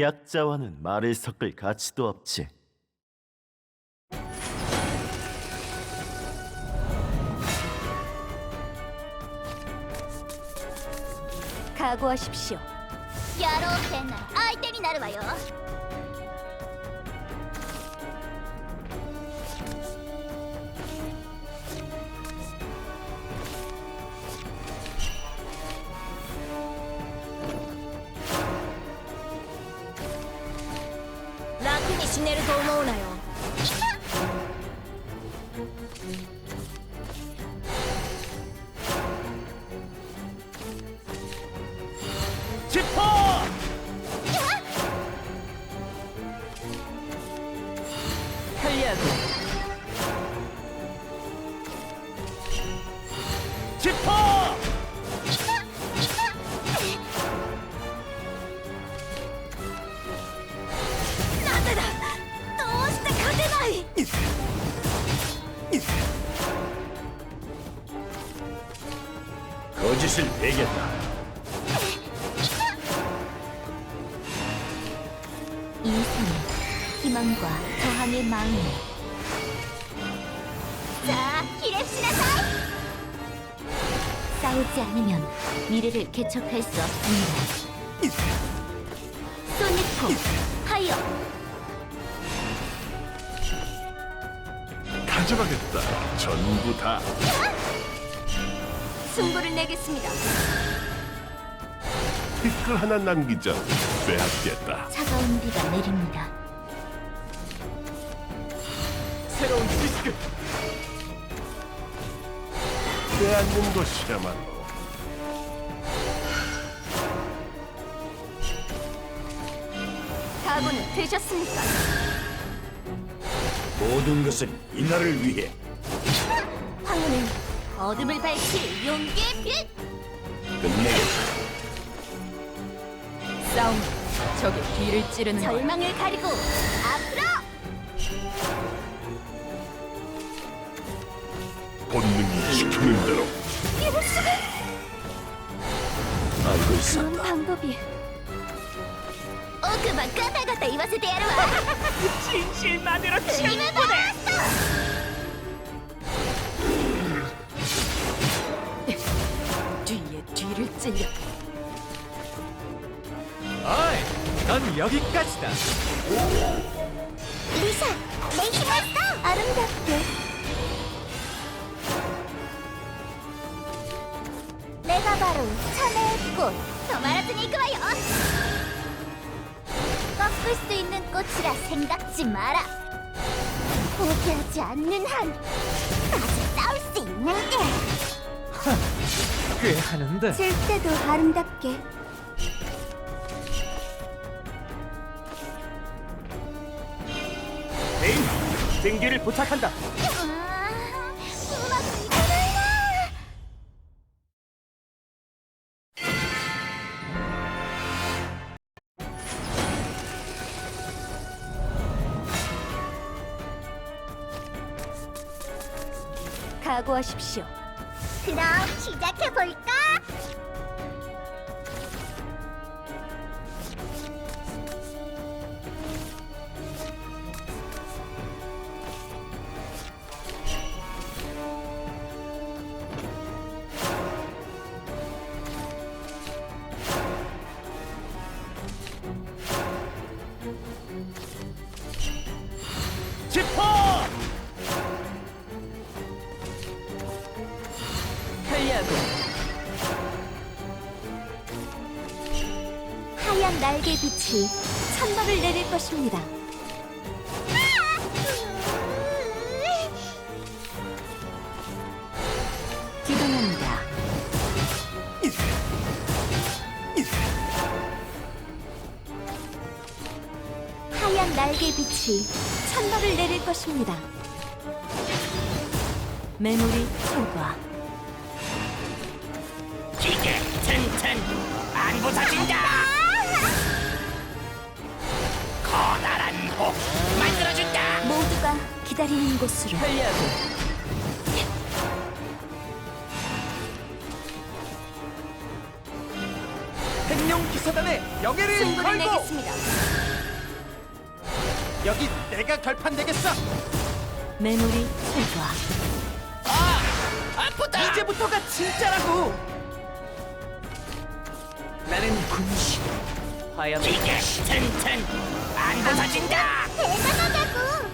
약자와는 말을 섞을 가치도 없지. 각오하십시오. 野郎ってんなら相手になるわよ 死ねると思うなよ。 인생은 희망과 저항의 마음 자 기랩시나 사이 싸우지 않으면 미래를 개척할 수 없습니다 소니코 하이어 가져가겠다. 전부 다. 승부를 내겠습니다. 티끌 하나 남기지 않고 빼앗겠다. 차가운 비가 내립니다 새로운 디스크. 빼앗는 것이야말로 각오는 되셨습니까? 모든 것은 이날을 위해. 황후는 어둠을 밝힐 용기의 빛 끝내겠다. 싸움. 적의 뒤를 찌르는 절망을 가리고 앞으로! 본능이 시키는 대로. 이럴 수가? 알고 있어. 그런 방법이. 오크만 까다가다. 입어서 대하러 와. 진실만으로 그림을 뒤에 뒤를 찔려. 넌 여기까지다. 리샤 내 힘을 써! 아름답게. 내가 바로 천혜의 꽃 더 말하더니 이거요 꺾을 수 있는 꽃이라 생각지 마라. 포기하지 않는 한 아직 싸울 수 있는데 꽤 하는데. 질 때도 아름답게 등기를 부탁한다. 아, 음악 이거구나 각오하십시오. 그럼 시작해볼까? 지퍼! 편리하고 하얀 날개 빛이 천벌을 내릴 것입니다. 하얀 날개 빛이 천벌을 내릴 것입니다. 메모리 초과. 기계 튼튼 안 부서진다. 커다란 혹 만들어준다. 모두가 기다리는 곳으로 편리하고 공룡 기사단의 영예를 승부를 걸고 내겠습니다. 여기 내가 결판내겠어. 메모리 초과. 이제부터가 진짜라고. 나는 군신. 화염. 이게 튼튼 안 부서진다. 대단하다고.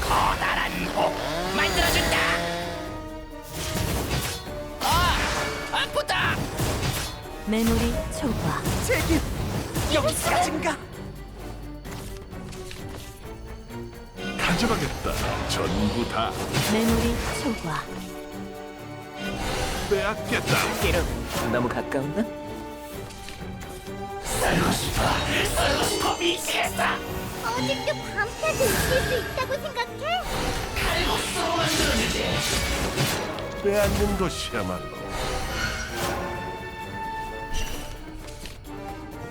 커다란 복 만들어준다. 아 아프다. 메모리 초과. 제기 여기까지인가? 가져가겠다. 전부 다 메모리 초과. 빼앗겠다. 기름 너무 가까운가? 썰고 싶어, 썰고 싶어 미치겠어. 어직도 방패도 이길 수 있다고 생각해? 빼앗는 것이야말로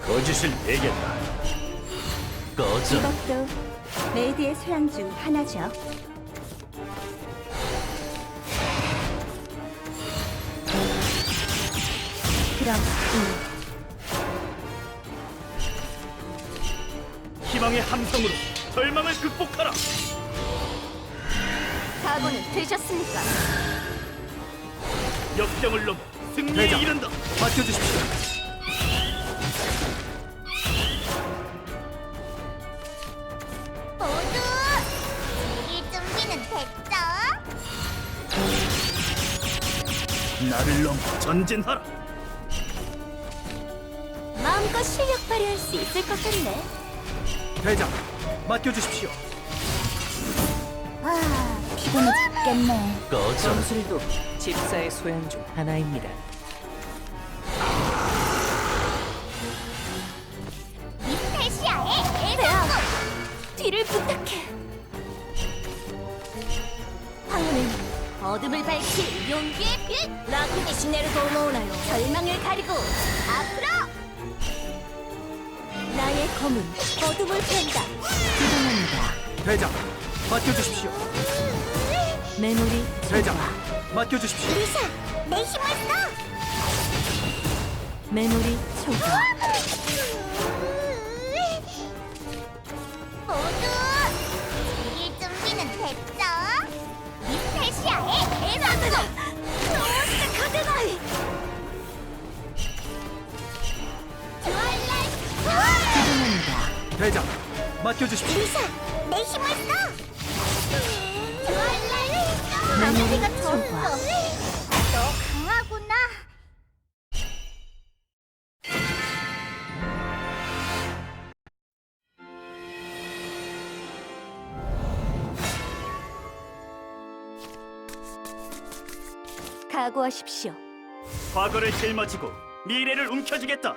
거짓을 내겠다. 꺼져. 이것도 레이드의 소양 중 하나죠. 그럼 희망의 함성으로 절망을 극복하라. 각오는 되셨습니까? 역경을 넘어 승리에 이른다. 맡겨주십시오. 나를 넘어 전진하라. 마음껏 실력 발휘할 수 있을 것 같네. 대장, 맡겨주십시오. 아, 피곤해 죽겠네. 꺼져. 전술도 집사의 소양 중 하나입니다. 미스테시아의 애정국! 뒤를 부탁해. 어둠을 밝힐 용기의 빛. 라쿠니 시내를 도모오나요. 절망을 가리고 앞으로! 나의 검은 어둠을 팬다. 기동합니다. 대장, 맡겨주십시오. 메모리 대장. 맡겨주십시오. 리사, 내 힘을 써! 메모리 초과. 대장, 맡겨주십시오. 리사, 내 힘을 써! 트와일라이트 초 각오하십시오. 과거를 짊어지고 미래를 움켜쥐겠다.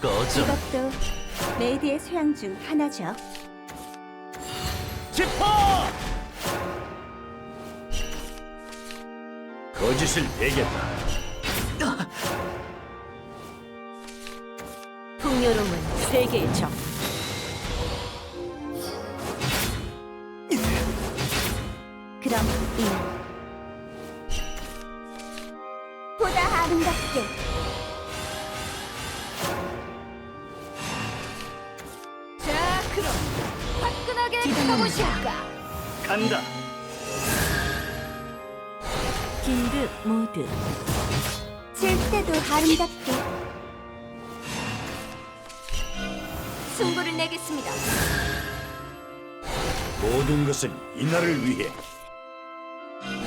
꺼져. 이것도 레이드의 소양 중 하나죠. 지퍼! 거짓을 내겠다. 풍요로움은 세계의 적. 그럼 이 보다 아름답게. 보실까? 간다. 긴드 모드 질 때도 아름답게. 승부를 내겠습니다. 모든 것은 이날을 위해.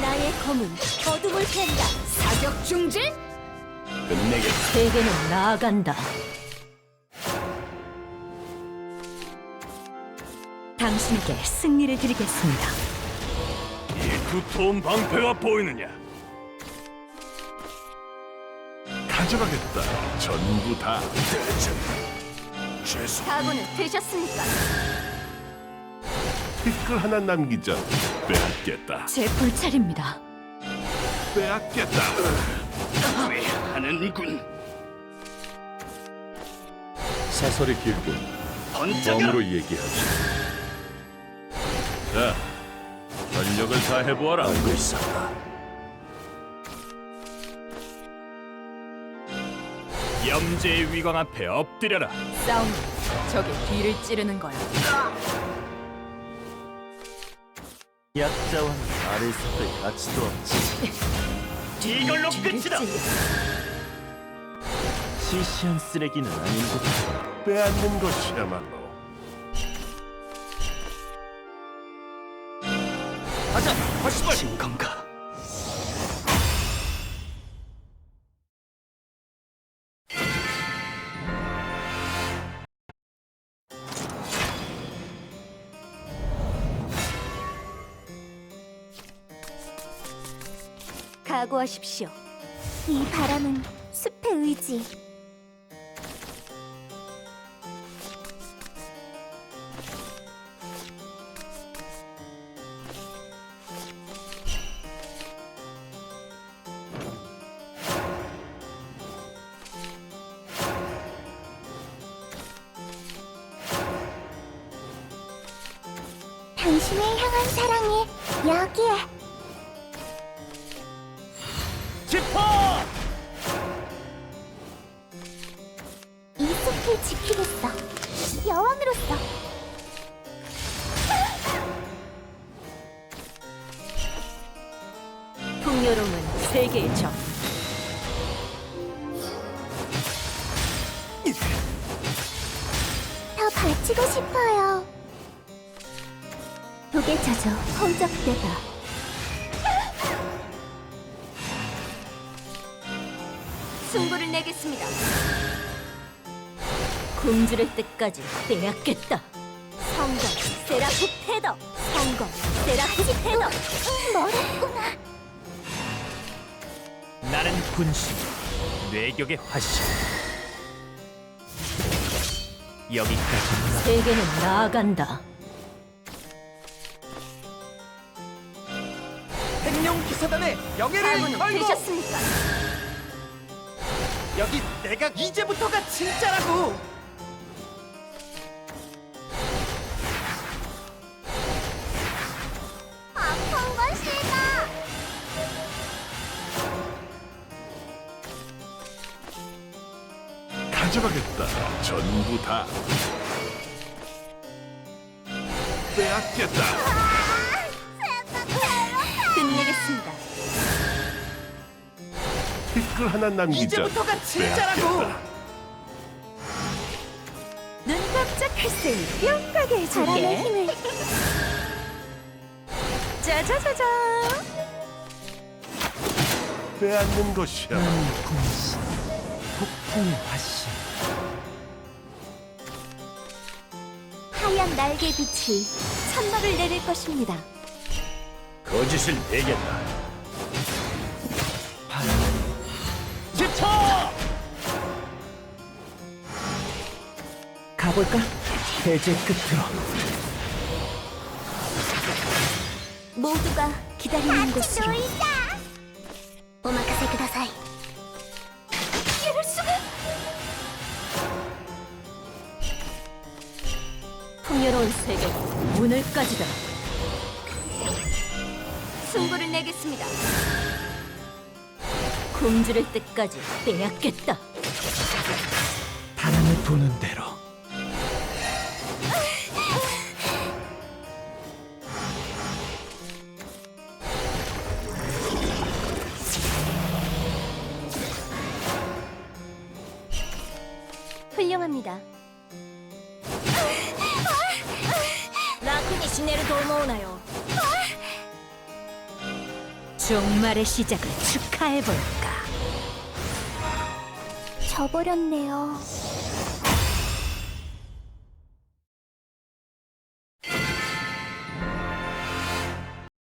나의 검은 어둠을 팬다. 사격 중진? 끝내겠다. 세계는 나아간다. 당신에게 승리를 드리겠습니다. 이 두터운 방패가 보이느냐? 가져가겠다. 전부 다 죄송. 각오는 되셨습니까? 티끌 하나 남기자 빼앗겠다. 제 불찰입니다. 빼앗겠다. 하는군. 사설이 길군. 덤으로 얘기하지. 자, 전력을 다해보아라. 알고 있었다. 염제의 위광 앞에 엎드려라. 싸움. 적의 뒤를 찌르는 거야. 약자와 아래 섞을 가치도 없지. 이걸로 뒤를 찔러. 시시한 쓰레기는 아닌 것 빼앗는 것이야말로. 각오하십시오. 이 바람은 숲의 의지. 독에 젖어 허우적대다. 승부를 내겠습니다. 굶주릴 때까지 빼앗겠다. 성공, 세라프 패더. 성공, 세라프 패더. 멀었구나. 나는 군신, 뇌격의 화신. 여기까지. 세계는 나아간다. 기사단의 명예를 사문은 걸고 되셨습니까? 여기 내가 이제부터가 진짜라고 아픈 건 싫다. 가져가겠다. 전부 다. 빼앗겠다. 끝내겠습니다. 티끌 하나 남기자. 이제부터가 진짜라고 빼앗겠다. 눈 깜짝할 뿅 가게 바람의 해줄게. 힘을 짜자자자. 빼앗는 화신. 하얀 날개 빛이 천벌을 내릴 것입니다. 거짓을 내겠다. 가볼까? 해제 끝으로. 모두가 기다리는 곳으로. 오마카세 그다사이. 이럴 수가. 풍요로운 세계 오늘까지다. 승부를 내겠습니다. 굶주릴 때까지 빼앗겠다. 바람이 부는 대로. 훌륭합니다. 라쿠니 시네를 도모오나요. 종말의 시작을 축하해볼까. 져버렸네요.